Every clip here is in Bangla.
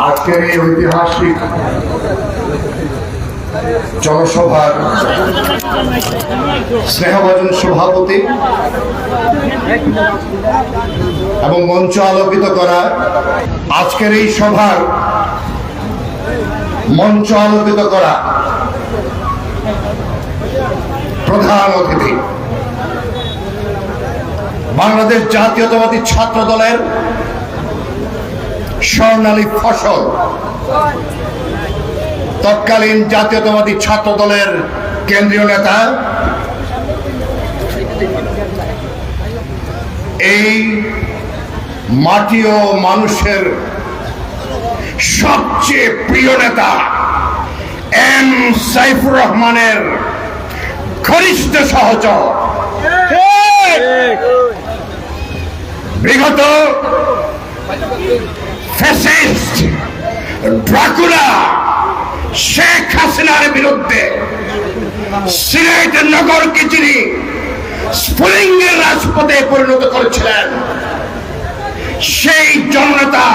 আজকের এই ঐতিহাসিক জনসভার স্নেহভাজন সভাপতি এবং মঞ্চ আলোকিত করা আজকের এই সভার মঞ্চ আলোকিত করা প্রধান অতিথি। বাংলাদেশ জাতীয়তাবাদী ছাত্র দলের স্বর্ণালী ফসল। তৎকালীন জাতীয়তাবাদী ছাত্র দলের কেন্দ্রীয় নেতা। এই মাটি ও মানুষের সবচেয়ে প্রিয় নেতা এম সাইফুর রহমানের ঘনিষ্ঠ সহচর বিগত ফ্যাসিস্ট শেখ হাসিনার বিরুদ্ধে সিলেট নগরকে তিনি স্ফুলিঙ্গের রাজপথে পরিণত করেছিলেন সেই জননেতা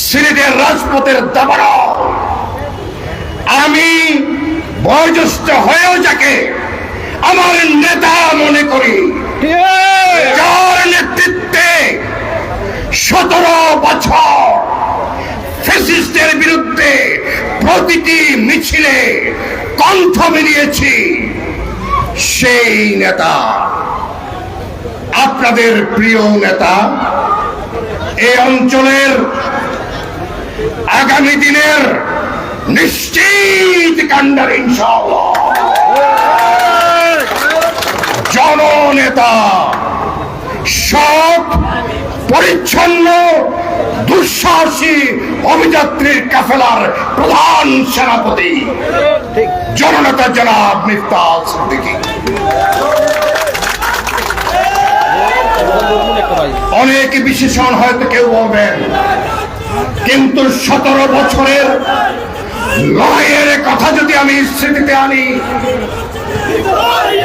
সিলেটের রাজপথের দাবাড় আমি বয়োজ্যেষ্ঠ হয়েও যাকে আমার নেতা মনে করি। যার নেতৃত্বে সতেরো বছর ফ্যাসিস্টের বিরুদ্ধে প্রতিটি মিছিলে কণ্ঠ মিলিয়েছি সেই নেতা। আপনাদের প্রিয় নেতা এই অঞ্চলের আগামী দিনের নিশ্চিত কাণ্ডার ইনশাআল্লাহ জননেতা সৎ, পরিচ্ছন্ন, দুঃসাহসী অভিযাত্রীর কাফেলার প্রধান সেনাপতি। জননেতা জনাব মিফতাল সিদ্দিকী। অনেক বিশেষণ হয়তো কেউ বলবেন, কিন্তু সতেরো বছরের লড়াইয়ের কথা যদি আমি স্মৃতিতে আনি,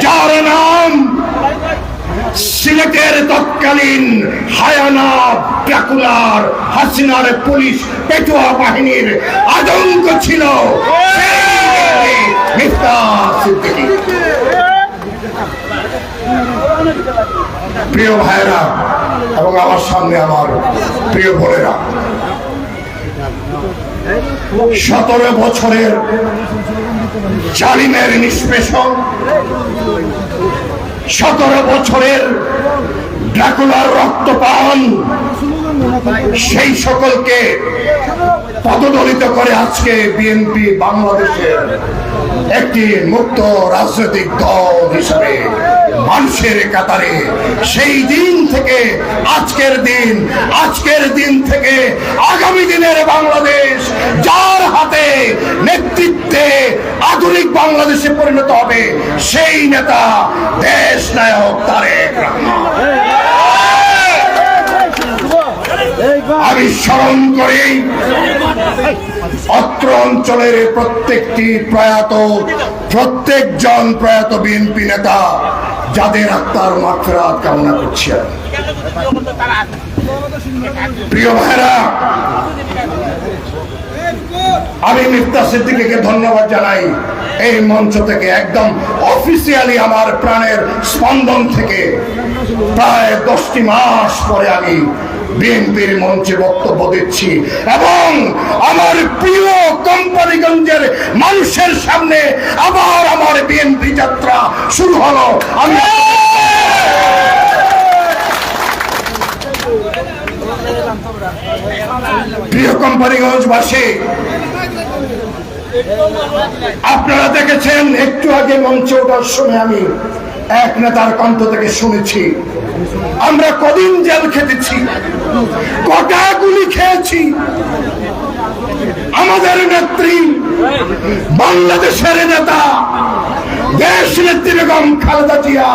যার নাম সিলেটের তৎকালীন হায়ানা ড্রাকুলার হাসিনার পুলিশ পেটুয়া বাহিনীর আতঙ্ক ছিল। প্রিয় ভাইরা এবং আমার সামনে আমার প্রিয় বোনেরা সতেরো বছরের জালিমের নিষ্পেষণ সতেরো বছরের ড্রাকুলার রক্তপান সেই সকলকে পদদলিত করে আজকে বিএনপি বাংলাদেশের একটি মুক্ত রাজনৈতিক দল হিসেবে মানুষের কাতারে সেই দিন থেকে, আজকের দিন আজকের দিন থেকে আগামী দিনের বাংলাদেশ যার হাতে নেতৃত্বে আধুনিক বাংলাদেশে পরিণত হবে, সেই নেতা দেশ নায়ক তারেক রহমান। আমি স্মরণ করি, অত্র অঞ্চলের প্রত্যেকটি প্রয়াত, প্রত্যেকজন প্রয়াত বিএনপি নেতা, যাদের আত্মার মাত্রাত কামনা করছি প্রিয় ভাইরা, আমি মিফতা সিদ্দিকীকে ধন্যবাদ জানাই। এই মঞ্চ থেকে একদম অফিসিয়ালি আমার প্রাণের স্পন্দন থেকে প্রায় দশটি মাস পরে আমি বিএনপির মঞ্চে বক্তব্য দিচ্ছি এবং আমার প্রিয় কোম্পানিগঞ্জের মানুষের সামনে আবার আমার বিএনপি যাত্রা শুরু হলো। আমি প্রিয় কোম্পানিগঞ্জবাসী, আপনারা দেখেছেন, একটু আগে মঞ্চে ওঠার সময় আমি এক নেতার কণ্ঠ থেকে শুনেছি। আমরা কদিন জেল খেতেছি কটা গুলি খেয়েছি। আমাদের নেত্রী, বাংলাদেশের নেতা, দেশ নেত্রী বেগম খালেদা জিয়া,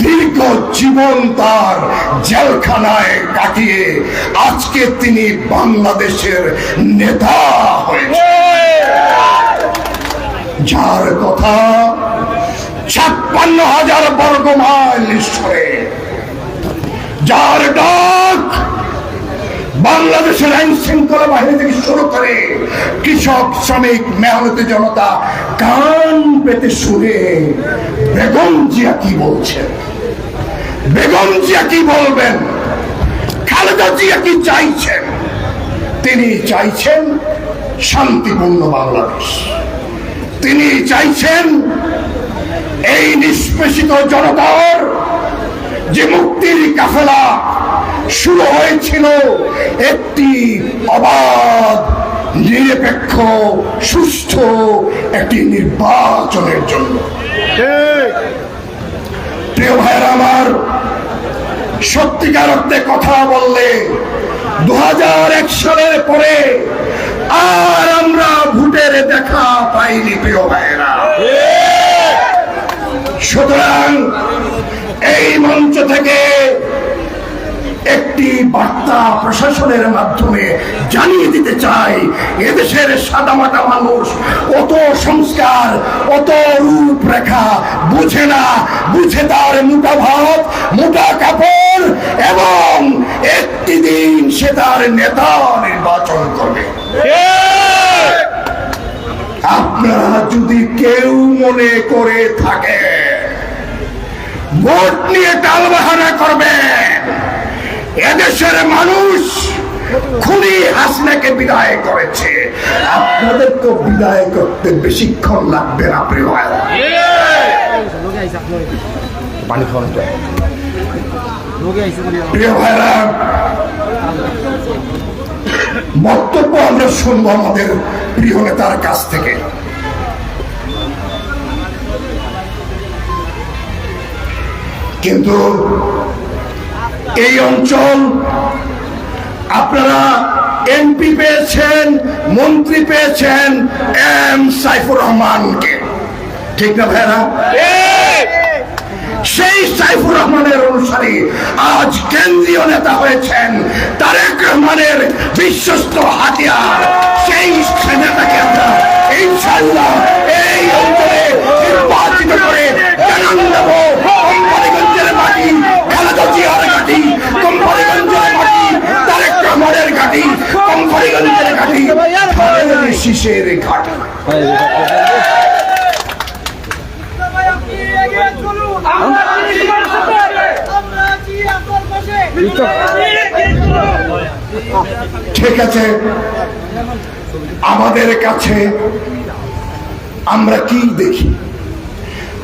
দীর্ঘ জীবন তার জেলখানায় কাটিয়ে আজকে তিনি বাংলাদেশের নেতা হয়েছে যার কথা ছাপ্পান্ন হাজার বর্গ মাইল যার ডাক বাংলাদেশের আইন শৃঙ্খলা বাহিনী থেকে শুরু করে কৃষক, শ্রমিক, মেহনতি জনতা কান পেতে শুনে বেগম জিয়া কি বলছেন? বেগম জিয়া কি বলবেন? খালেদা জিয়া কি চাইছেন? তিনি চাইছেন শান্তিপূর্ণ বাংলাদেশ। তিনি চাইছেন এই নিষ্পেষিত জনতার যে মুক্তির কাফেলা শুরু হয়েছিল একটি অবাধ নিরপেক্ষ সুস্থ একটি নির্বাচনের জন্য। প্রিয় ভাইয়ের আমার সত্যিকার অর্থে কথা বললে দু হাজার এক সালের পরে আর আমরা ভোটের দেখা পাইনি প্রিয় ভাইয়েরা। সুতরাং এই মঞ্চ থেকে একটি বার্তা প্রশাসনের মাধ্যমে জানিয়ে দিতে চাই, এদেশের সাদামাটা মানুষ অত সংস্কার, অত রূপরেখা বুঝে না, বুঝে তার মোটা ভাত, মোটা কাপড় এবং একটি দিন সে তার নেতা নির্বাচন করবে। আপনারা যদি কেউ মনে করে থাকে ভোট নিয়ে টালবাহানা করবেন এদেশের মানুষ খুনি হাসনাকে বিদায় করেছে। আপনাদের তো বিদায় করতে বেশিক্ষণ লাগবে না প্রিয় ভাইরা। পানি খাওয়ানো প্রিয় ভাইরা বক্তব্য আমরা শুনব আমাদের প্রিয় নেতার কাছ থেকে। কিন্তু এই অঞ্চল আপনারা এমপি পেয়েছেন, মন্ত্রী পেয়েছেন এম সাইফুর রহমানকে। ঠিক না ভাইরা? সেই সাইফুর রহমানের অনুসারী আজ কেন্দ্রীয় নেতা হয়েছেন তারেক রহমানের বিশ্বস্ত হাতিয়ার সেই নেতাকে আমরা ইনশাল্লাহ এই অঞ্চলে নির্বাচিত করে জানান দেব কোম্পানিগঞ্জের মাটি খালেদা জিয়ার ঘাটি কোম্পানিগঞ্জের মাটি তারেক রহমানের ঘাটি কোম্পানিগঞ্জের ঘাটি খালেদা ঠিক আছে। আমাদের কাছে আমরা কি দেখি?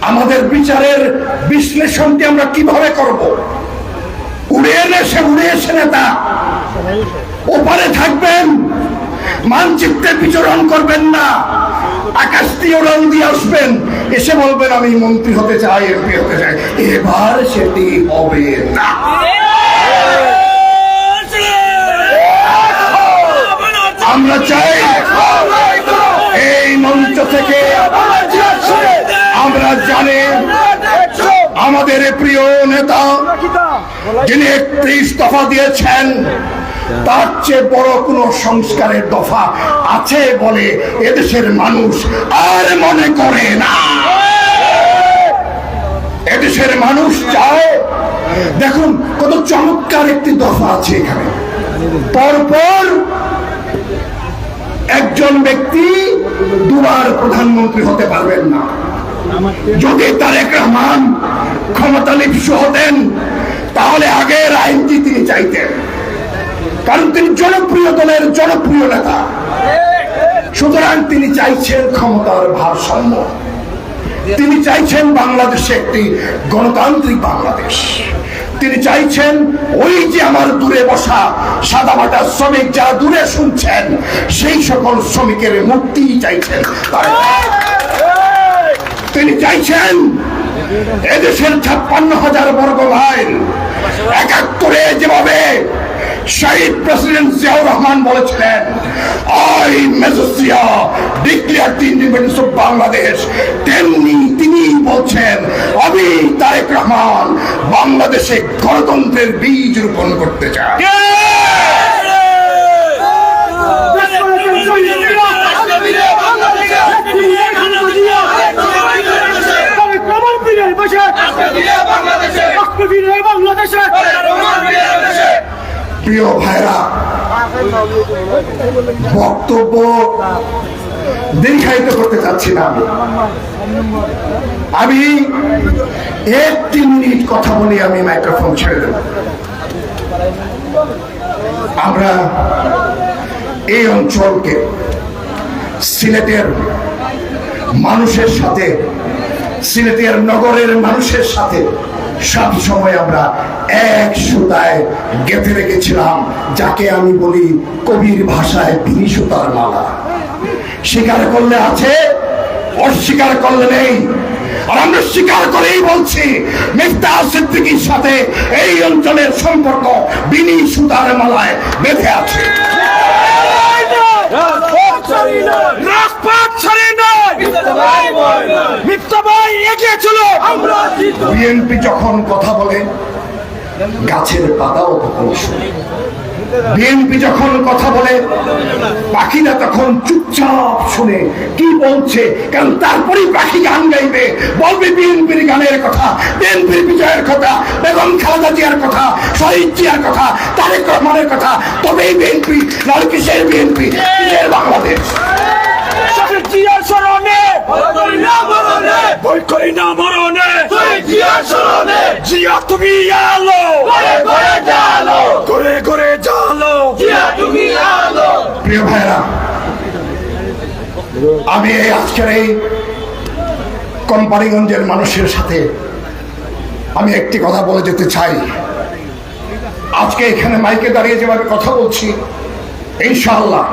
আমাদের বিচারের বিশ্লেষণটি আমরা কীভাবে করব? উড়ে এলে সে, উড়ে এসে নেতা। ওপারে থাকবেন। মানচিত্রে বিচরণ করবেন না। আকাশ দিয়ে উড়ান দিয়ে আসবেন। এসে বলবেন, আমি মন্ত্রী হতে চাই, এমপি হতে চাই। এবার সেটি হবে না। আমরা চাই এই মঞ্চ থেকে আমরা জানি আমাদের প্রিয় নেতা যিনি একত্রিশ দফা দিয়েছেন তার চেয়ে বড় কোনো সংস্কারের দফা আছে বলে এদেশের মানুষ আর মনে করে না। এদেশের মানুষ চায়, দেখুন কত চমৎকার একটি দফা আছে এখানে। পরপর একজন ব্যক্তি দুবার প্রধানমন্ত্রী হতে পারবেন না। যদি তারেক রহমান ক্ষমতা লিপ্সু হতেন, তাহলে আগের আইনটি তিনি চাইতেন। কারণ তিনি জনপ্রিয় দলের জনপ্রিয় নেতা। সুতরাং তিনি চাইছেন ক্ষমতার ভারসাম্য। তিনি চাইছেন বাংলাদেশে একটি গণতান্ত্রিক বাংলাদেশ। তিনি চাইছেন ওই যে আমার দূরে বসা সাদামাটা শ্রমিক যারা দূরে শুনছেন, সেই সকল শ্রমিকের মুক্তি চাইছেন তিনি চাইছেন এদেশের ছাপ্পান্ন হাজার বর্গ মাইল একাত্তরে যেভাবে শহীদ প্রেসিডেন্ট জিয়াউর রহমান বলেছিলেন I মেজোসিয়া declare the independence of Bangladesh তেমনি তিনি বলছেন আমি তারেক রহমান বাংলাদেশে গণতন্ত্রের বীজ রোপণ করতে চাই। বাংলাদেশে। প্রিয় ভাইরা, বক্তব্য দীর্ঘায়িত করতে চাচ্ছি না আমি। আমি একটি মিনিট কথা বলি আমি মাইক্রোফোন ছেড়ে দেব আমরা এই অঞ্চলকে সিলেটের মানুষের সাথে, সিলেটের নগরের মানুষের সাথে সব সময় আমরা এক সুতায় গেঁথে রেখেছিলাম যাকে আমি বলি কবির ভাষায় বিনি সুতার মালা। স্বীকার করলে আছে অস্বীকার করলে নেই। আর আমরা স্বীকার করেই বলছি মিফতা সিদ্দিকির সাথে এই অঞ্চলের সম্পর্ক বিনি সুতার মালায় বেঁধে আছে। রাজপথ ছাড়ি নয়। মিথ্যা এগিয়ে চলো। বিএনপি যখন কথা বলে গাছের পাতাও তখন শুনে। বিএনপি যখন কথা বলে পাখিরা তখন চুপচাপ শুনে। কি বলছে? কারণ তারপরেই পাখি গান গাইবে? বলবে বিএনপির গানের কথা বিএনপির বিজয়ের কথা বেগম খালেদা জিয়ার কথা শহীদ জিয়ার কথা তারেক রহমানের কথা। তবেই বিএনপি নয় কিসের বিএনপি বাংলাদেশ। বই করি না মরণে। জিয়া তুমি আলো। জালো জিয়া তুমি আলো। প্রিয় ভাইরা আমি এই আজকের এই কোম্পানিগঞ্জের মানুষের সাথে আমি একটি কথা বলে যেতে চাই। আজকে এখানে মাইকে দাঁড়িয়ে যেভাবে কথা বলছি ইনশাআল্লাহ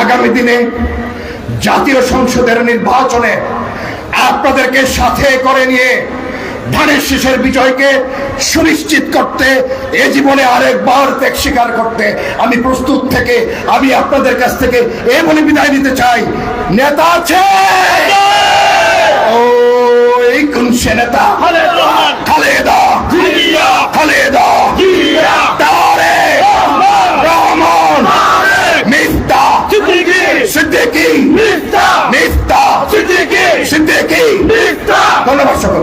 আগামী দিনে জাতীয় সংসদের নির্বাচনে আপনাদেরকে সাথে করে নিয়ে ধানের শেষের বিজয়কে সুনিশ্চিত করতে এ জীবনে আরেকবার ত্যাগ স্বীকার করতে আমি প্রস্তুত থেকে আমি আপনাদের কাছ থেকে এ বলে বিদায় নিতে চাই। নেতা আছে? ও এই কোন সে নেতা? খালেদা খালেদা। নিস্তা সিদ্দিকি। সিদ্দিকি। নিস্তা ধন্যবাদ সকল